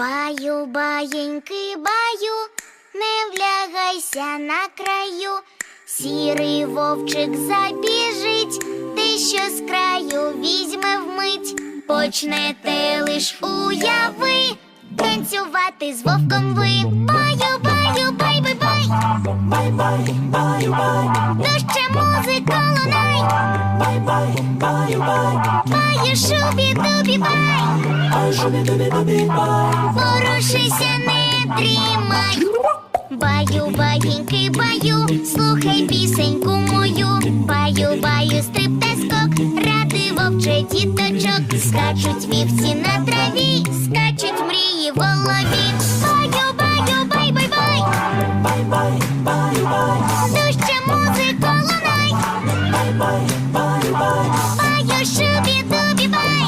Баю, баєньки, баю, не влягайся на краю. Сірий вовчик забіжить, ти що з краю візьме вмить. Почнете лиш уяви, танцювати з вовком ви. Баю, баю, бай, бай, бай. Бай, бай, баю, бай, Баю. Порушися, не дрімай. Баю, баїньки, баю, слухай пісеньку мою. Баю, баю, стрип ради вовче діточок. Скачуть вівці на траві, скачуть мрії в голові. Баю шубі-дубі-бай